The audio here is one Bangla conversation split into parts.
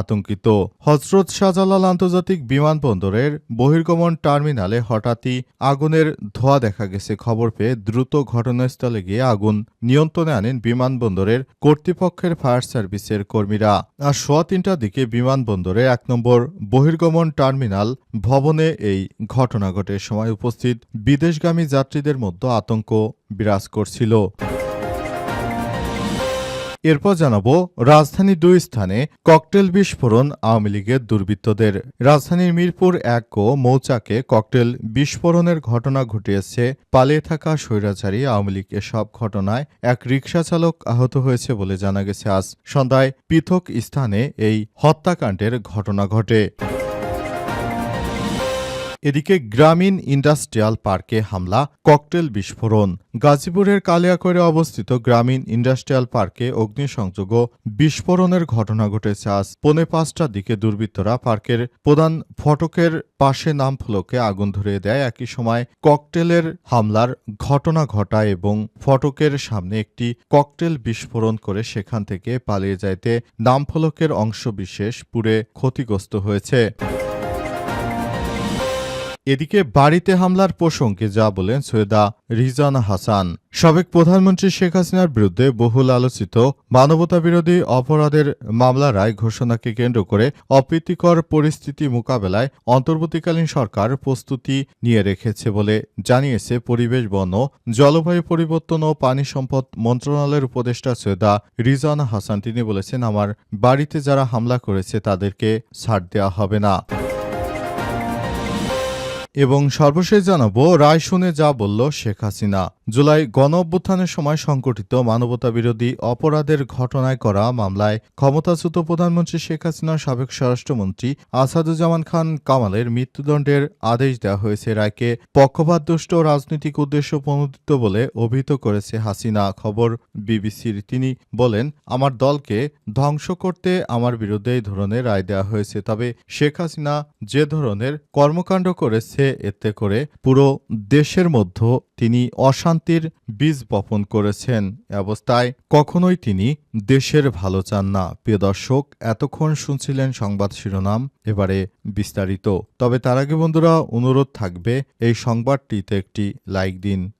আতঙ্কিত। হজরত শাহজালাল আন্তর্জাতিক বিমানবন্দরের বহির্গমন টার্মিনালে হঠাৎই আগুনের ধোঁয়া দেখা গেছে। খবর পেয়ে দ্রুত ঘটনাস্থলে গিয়ে আগুন নিয়ন্ত্রণে আনেন বিমানবন্দরের কর্তৃপক্ষের ফায়ার সার্ভিসের কর্মীরা। আর সোয়া তিনটার দিকে বিমানবন্দরে এক নম্বর বহির্গমন টার্মিনাল ভবনে এই ঘটনা ঘটে। সময় উপস্থিত বিদেশগামী যাত্রীদের মধ্যে আতঙ্ক বিরাজ করছিল। এরপর জানাব, রাজধানীর দুই স্থানে ককটেল বিস্ফোরণ আওয়ামী লীগের দুর্বৃত্তদের। রাজধানীর মিরপুর এক ও মৌচাকে ককটেল বিস্ফোরণের ঘটনা ঘটিয়েছে। পালিয়ে থাকা স্বৈরাচারী আওয়ামী লীগ এসব ঘটনায় এক রিকশা চালক আহত হয়েছে বলে জানা গেছে। আজ সন্ধ্যায় পৃথক স্থানে এই হত্যাকাণ্ডের ঘটনা ঘটে। এদিকে গ্রামীণ ইন্ডাস্ট্রিয়াল পার্কে হামলা, ককটেল বিস্ফোরণ। গাজীপুরের কালিয়াকৈরে অবস্থিত গ্রামীণ ইন্ডাস্ট্রিয়াল পার্কে অগ্নিসংযোগ বিস্ফোরণের ঘটনা ঘটেছে আজ পৌনে পাঁচটার দিকে। দুর্বৃত্তরা পার্কের প্রধান ফটকের পাশে নাম ফলকে আগুন ধরিয়ে দেয়। একই সময় ককটেলের হামলার ঘটনা ঘটায় এবং ফটকের সামনে একটি ককটেল বিস্ফোরণ করে সেখান থেকে পালিয়ে যাইতে নামফলকের অংশবিশেষ পুড়ে ক্ষতিগ্রস্ত হয়েছে। এদিকে বাড়িতে হামলার প্রসঙ্গে যা বলেন সৈয়দা রিজানা হাসান। সাবেক প্রধানমন্ত্রী শেখ হাসিনার বিরুদ্ধে বহুল আলোচিত মানবতাবিরোধী অপরাধের মামলা রায় ঘোষণাকে কেন্দ্র করে অপ্রীতিকর পরিস্থিতি মোকাবেলায় অন্তর্বর্তীকালীন সরকার প্রস্তুতি নিয়ে রেখেছে বলে জানিয়েছে পরিবেশ, বন, জলবায়ু পরিবর্তন ও পানি সম্পদ মন্ত্রণালয়ের উপদেষ্টা সৈয়দা রিজানা হাসান। তিনি বলেছেন, আমার বাড়িতে যারা হামলা করেছে তাদেরকে ছাড় দেওয়া হবে না। এবং সর্বশেষ জানাব, রায় শুনে যা বলল শেখ হাসিনা। জুলাই গণ অভ্যুত্থানের সময় সংগঠিত মানবতাবিরোধী অপরাধের ঘটনায় করা মামলায় ক্ষমতাচ্যুত প্রধানমন্ত্রী শেখ হাসিনার সাবেক স্বরাষ্ট্রমন্ত্রী আসাদুজ্জামান খান কামালের মৃত্যুদণ্ডের আদেশ দেওয়া হয়েছে। রায়কে পক্ষপাতদুষ্ট রাজনৈতিক উদ্দেশ্য প্রণোদিত বলে অভিহিত করেছে হাসিনা। খবর বিবিসির। তিনি বলেন, আমার দলকে ধ্বংস করতে আমার বিরুদ্ধে এই ধরনের রায় দেওয়া হয়েছে। তবে শেখ হাসিনা যে ধরনের কর্মকাণ্ড করেছে এতে করে পুরো দেশের মধ্যে তিনি অশান্তির বীজ বপন করেছেন অবস্থায় কখনোই তিনি দেশের ভালো চান না। প্রিয় দর্শক, এতক্ষণ শুনছিলেন সংবাদ শিরোনাম, এবারে বিস্তারিত। তবে তার আগে বন্ধুরা, অনুরোধ থাকবে, এই সংবাদটিতে একটি লাইক দিন।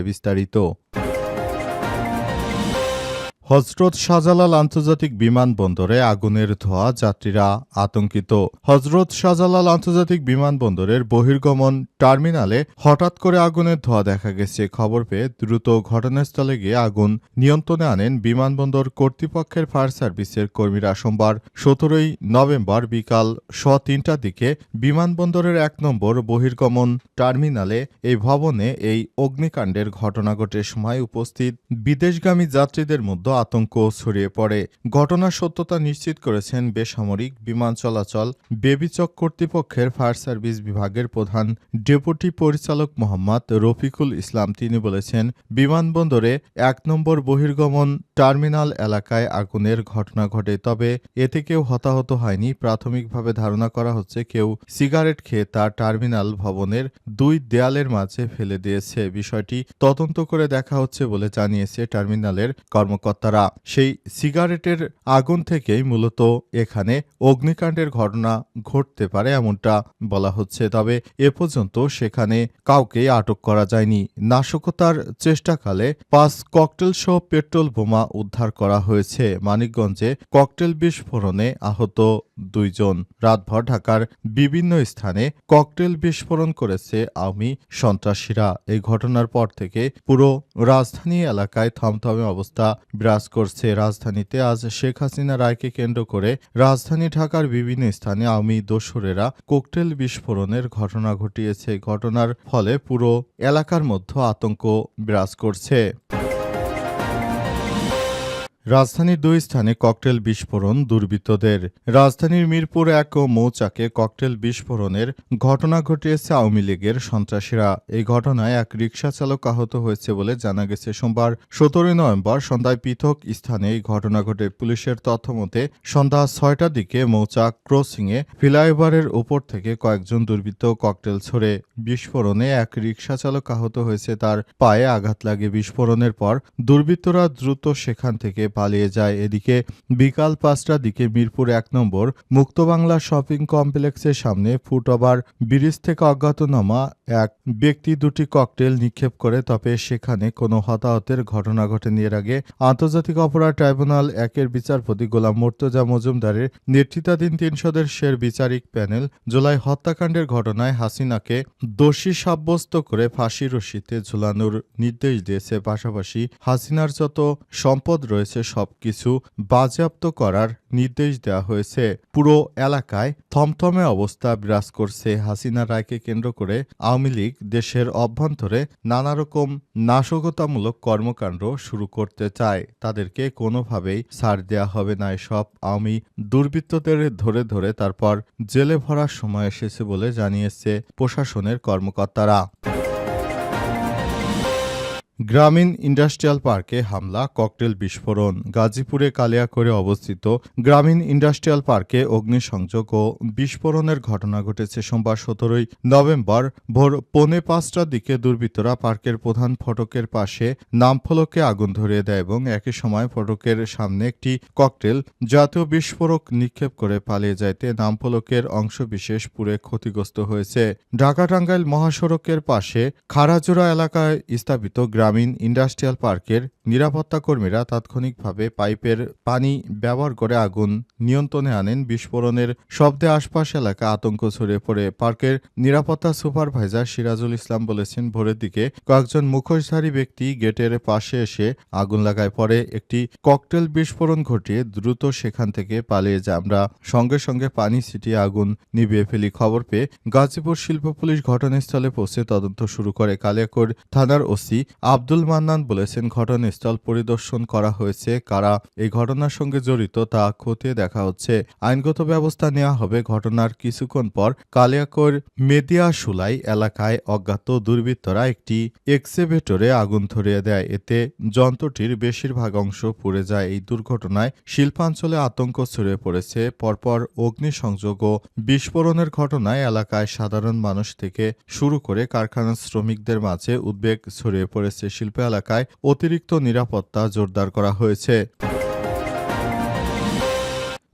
বিস্তারিত হজরত শাহজালাল আন্তর্জাতিক বিমানবন্দরে আগুনের ধোঁয়া যাত্রীরা আতঙ্কিত। হজরত শাহজালাল আন্তর্জাতিক বিমানবন্দরের বহির্গমন টার্মিনালে হঠাৎ করে আগুনের ধোঁয়া দেখা গেছে। খবর পেয়ে দ্রুত ঘটনাস্থলে গিয়ে আগুন নিয়ন্ত্রণে আনেন বিমানবন্দর কর্তৃপক্ষের ফায়ার সার্ভিসের কর্মীরা। সোমবার সতেরোই নভেম্বর বিকাল স তিনটার দিকে বিমানবন্দরের এক নম্বর বহির্গমন টার্মিনালে এই ভবনে এই অগ্নিকাণ্ডের ঘটনা ঘটে। সময় উপস্থিত বিদেশগামী যাত্রীদের মধ্যে আতঙ্ক ছড়িয়ে পড়ে। ঘটনার সত্যতা নিশ্চিত করেছেন বেসামরিক বিমান চলাচল বেবিচক কর্তৃপক্ষের ফায়ার সার্ভিস বিভাগের প্রধান ডেপুটি পরিচালক মোহাম্মদ রফিকুল ইসলাম। তিনি বলেছেন, বিমানবন্দরে এক নম্বর বহির্গমন টার্মিনাল এলাকায় আগুনের ঘটনা ঘটে, তবে এতে কেউ হতাহত হয়নি। প্রাথমিকভাবে ধারণা করা হচ্ছে, কেউ সিগারেট খেয়ে তার টার্মিনাল ভবনের দুই দেয়ালের মাঝে ফেলে দিয়েছে। বিষয়টি তদন্ত করে দেখা হচ্ছে বলে জানিয়েছে টার্মিনালের কর্মকর্তারা সেই সিগারেটের আগুন থেকেই মূলত এখানে অগ্নিকাণ্ডের ঘটনা ঘটতে পারে এমনটা বলা হচ্ছে। তবে এ পর্যন্ত সেখানে কাউকে আটক করা যায়নি। নাশকতার চেষ্টাকালে পাঁচ ককটেল সহ পেট্রোল বোমা উদ্ধার করা হয়েছে। মানিকগঞ্জে ককটেল বিস্ফোরণে আহত দুইজন। রাতভর ঢাকার বিভিন্ন স্থানে ককটেল বিস্ফোরণ করেছে আওয়ামী সন্ত্রাসীরা। এই ঘটনার পর থেকে পুরো রাজধানী এলাকায় থমথমে অবস্থা বিরাজ করছে। রাজধানীতে আজ শেখ হাসিনা রায়কে কেন্দ্র করে রাজধানী ঢাকার বিভিন্ন স্থানে আওয়ামী দোসরেরা কোকটেল বিস্ফোরণের ঘটনা ঘটিয়েছে। ঘটনার ফলে পুরো এলাকার মধ্যে আতঙ্ক বিরাজ করছে। রাজধানীর দুই স্থানে ককটেল বিস্ফোরণ দুর্বৃত্তদের। রাজধানীর মিরপুর এক ও মৌচাকে ককটেল বিস্ফোরণের ঘটনা ঘটিয়েছে আওয়ামী লীগের সন্ত্রাসীরা। এই ঘটনায় এক রিকশা চালক আহত হয়েছে বলে জানা গেছে সোমবার, সতেরোই নভেম্বর সন্ধ্যায় পৃথক স্থানে এই ঘটনা ঘটে। পুলিশের তথ্য মতে, সন্ধ্যা ছয়টার দিকে মৌচাক ক্রসিংয়ে ফ্লাইওভারের ওপর থেকে কয়েকজন দুর্বৃত্ত ককটেল ছড়ে। বিস্ফোরণে এক রিকশা চালক আহত হয়েছে, তার পায়ে আঘাত লাগে। বিস্ফোরণের পর দুর্বৃত্তরা দ্রুত সেখান থেকে পালিয়ে যায়। এদিকে বিকাল পাঁচটার দিকে মিরপুর এক নম্বর মুক্তবাংলা শপিং কমপ্লেক্সের সামনে ফুটওভার ব্রিজ থেকে অজ্ঞাতনামা এক ব্যক্তি দুটি ককটেল নিক্ষেপ করে, তবে সেখানে কোনো হতাহতের ঘটনা ঘটেনি। এর আগে আন্তর্জাতিক অপরাধ ট্রাইব্যুনাল একের বিচারপতি গোলাম মোর্তজা মজুমদারের নেতৃত্বাধীন তিন সদস্যের বিচারিক প্যানেল জুলাই হত্যাকাণ্ডের ঘটনায় হাসিনাকে দোষী সাব্যস্ত করে ফাঁসি রশিতে ঝুলানোর নির্দেশ দিয়েছে। পাশাপাশি হাসিনার যত সম্পদ রয়েছে সবকিছু বাজেয়াপ্ত করার নির্দেশ দেওয়া হয়েছে। পুরো এলাকায় থমথমে অবস্থা বিরাজ করছে। হাসিনা রায়কে কেন্দ্র করে আওয়ামী লীগ দেশের অভ্যন্তরে নানা রকম নাশকতামূলক কর্মকাণ্ড শুরু করতে চায়। তাদেরকে কোনোভাবেই ছাড় দেয়া হবে না এসব। আওয়ামী দুর্বৃত্তদের ধরে ধরে তারপর জেলে ভরার সময় এসেছে বলে জানিয়েছে প্রশাসনের কর্মকর্তারা। গ্রামীণ ইন্ডাস্ট্রিয়াল পার্কে হামলা, ককটেল বিস্ফোরণ। গাজীপুরে কালিয়াকৈরে অবস্থিত গ্রামীণ ইন্ডাস্ট্রিয়াল পার্কে অগ্নিসংযোগ ও বিস্ফোরণের ঘটনা ঘটেছে সোমবার সতেরোই নভেম্বর ভোর পৌনে পাঁচটার দিকে। দুর্বৃত্তরা পার্কের প্রধান ফটকের পাশে নামফলকে আগুন ধরিয়ে দেয় এবং একই সময় ফটকের সামনে একটি ককটেল জাতীয় বিস্ফোরক নিক্ষেপ করে পালিয়ে যাইতে নামফলকের অংশবিশেষ পুড়ে ক্ষতিগ্রস্ত হয়েছে। ঢাকা টাঙ্গাইল মহাসড়কের পাশে খারাজোড়া এলাকায় স্থাপিত গ্রামীণ ইন্ডাস্ট্রিয়াল পার্কের নিরাপত্তা কর্মীরা তাৎক্ষণিকভাবে পাইপের পানি ব্যবহার করে আগুন নিয়ন্ত্রণে আনেন। বিস্ফোরণের শব্দে আশপাশ এলাকা আতঙ্ক ছড়িয়ে পড়ে। পার্কের নিরাপত্তা সুপারভাইজার সিরাজুল ইসলাম বলেছেন, ভোরের দিকে কয়েকজন মুখোশধারী ব্যক্তি গেটের পাশে এসে আগুন লাগায়। পরে একটি ককটেল বিস্ফোরণ ঘটিয়ে দ্রুত সেখান থেকে পালিয়ে যায়। আমরা সঙ্গে সঙ্গে পানি ছিটিয়ে আগুন নিভিয়ে ফেলি। খবর পেয়ে গাজীপুর শিল্প পুলিশ ঘটনাস্থলে পৌঁছে তদন্ত শুরু করে। কালিয়াকৈর থানার ওসি আব্দুল মান্নান বলেছেন, ঘটনাস্থল পরিদর্শন করা হয়েছে। কারা এই ঘটনার সঙ্গে জড়িত তা খতিয়ে দেখা হচ্ছে। আইনগত ব্যবস্থা নেওয়া হবে ঘটনার কিছুক্ষণ পর। কালিয়াকৈর মেদিয়া সুলাই এলাকায় অজ্ঞাত দুর্বৃত্তরা একটি এক্সেভেটরে আগুন ধরিয়ে দেয়। এতে যন্ত্রটির বেশিরভাগ অংশ পুড়ে যায়। এই দুর্ঘটনায় শিল্পাঞ্চলে আতঙ্ক ছড়িয়ে পড়েছে। পরপর অগ্নিসংযোগ ও বিস্ফোরণের ঘটনায় এলাকায় সাধারণ মানুষ থেকে শুরু করে কারখানার শ্রমিকদের মাঝে উদ্বেগ ছড়িয়ে পড়েছে। শিল্প এলাকায় অতিরিক্ত নিরাপত্তা জোরদার করা হয়েছে।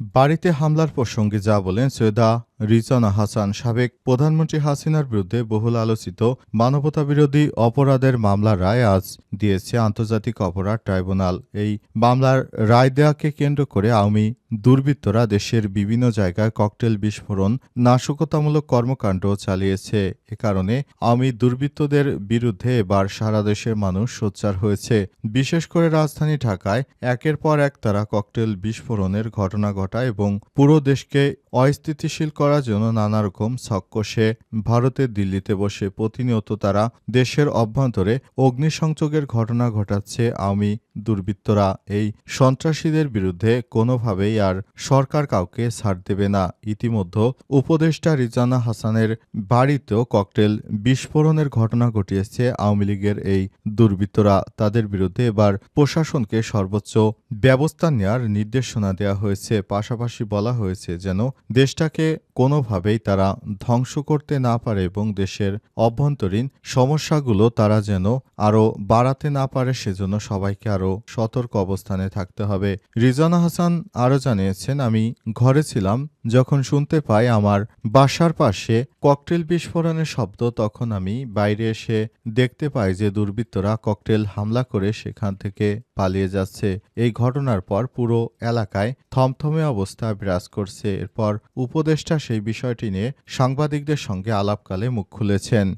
বাড়িতে হামলার প্রসঙ্গে যা বলেন সৈয়দা রিজনা হাসান সাবেক প্রধানমন্ত্রী হাসিনার বিরুদ্ধে বহুল আলোচিত মানবতাবিরোধী অপরাধের মামলার রায় আজ দিয়েছে আন্তর্জাতিক অপরাধ ট্রাইব্যুনাল। এই মামলার রায় দেওয়াকে কেন্দ্র করে আওয়ামী দুর্বৃত্তরা দেশের বিভিন্ন জায়গায় ককটেল বিস্ফোরণ, নাশকতামূলক কর্মকাণ্ড চালিয়েছে। এ কারণে আওয়ামী দুর্বৃত্তদের বিরুদ্ধে এবার সারা দেশের মানুষ সোচ্চার হয়েছে। বিশেষ করে রাজধানী ঢাকায় একের পর এক তারা ককটেল বিস্ফোরণের ঘটনা ঘটায় এবং পুরো দেশকে অস্থিতিশীল করার জন্য নানা রকম ছক্কসে ভারতের দিল্লিতে বসে প্রতিনিয়ত তারা দেশের অভ্যন্তরে অগ্নিসংযোগের ঘটনা ঘটাচ্ছে। আওয়ামী দুর্বৃত্তরা, এই সন্ত্রাসীদের বিরুদ্ধে কোনোভাবেই আর সরকার কাউকে ছাড় দেবে না। ইতিমধ্যে উপদেষ্টা রিজানা হাসানের বাড়িতেও ককটেল বিস্ফোরণের ঘটনা ঘটিয়েছে আওয়ামী লীগের এই দুর্বৃত্তরা। তাদের বিরুদ্ধে এবার প্রশাসনকে সর্বোচ্চ ব্যবস্থা নেওয়ার নির্দেশনা দেওয়া হয়েছে। পাশাপাশি বলা হয়েছে যেন দেশটাকে কোনোভাবেই তারা ধ্বংস করতে না পারে এবং দেশের অভ্যন্তরীণ সমস্যাগুলো তারা যেন আরও বাড়াতে না পারে, সেজন্য সবাইকে আরও সতর্ক অবস্থানে থাকতে হবে। রিজানা হাসান আরও জানিয়েছেন, আমি ঘরে ছিলাম যখন শুনতে পাই আমার বাসার পাশে ককটেল বিস্ফোরণের শব্দ, তখন আমি বাইরে এসে দেখতে পাই যে দুর্বৃত্তরা ককটেল হামলা করে সেখান থেকে পালিয়ে যাচ্ছে। এই ঘটনার পর পুরো এলাকায় থমথমে অবস্থা বিরাজ করছে। এরপর উপদেষ্টা সেই বিষয়টি নিয়ে সাংবাদিকদের সঙ্গে আলাপকালে মুখ খুলেছেন।